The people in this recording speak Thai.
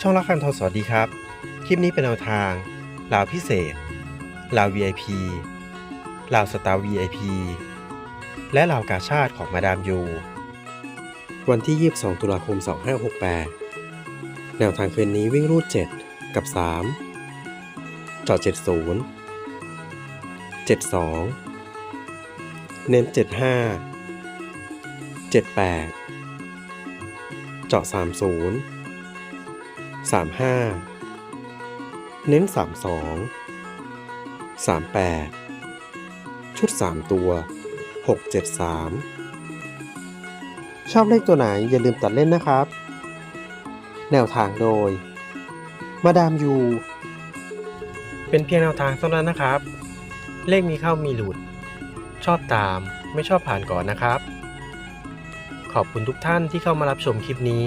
ช่องละคันทองสวัสดีครับ คลิปนี้เป็นแนวทางลาวพิเศษลาว VIP ลาวสตาร์ VIP และลาวกาชาติของมาดามยู วันที่ 22 ตุลาคม 2568 แนวทางคืนนี้วิ่งรูด 7 กับ 3 จอด 70 72 เน้น 75 78 เจาะ 30 35 เน้น 32 38 ชุด 3 ตัว 673 ชอบเลขตัวไหนอย่าลืมตัดเล่นนะครับ แนวทางโดย มาดามยู เป็นเพียงแนวทางเท่านั้นนะครับ เลขมีเข้ามีหลุด ชอบตามไม่ชอบผ่านก่อนนะครับ ขอบคุณทุกท่านที่เข้ามารับชมคลิปนี้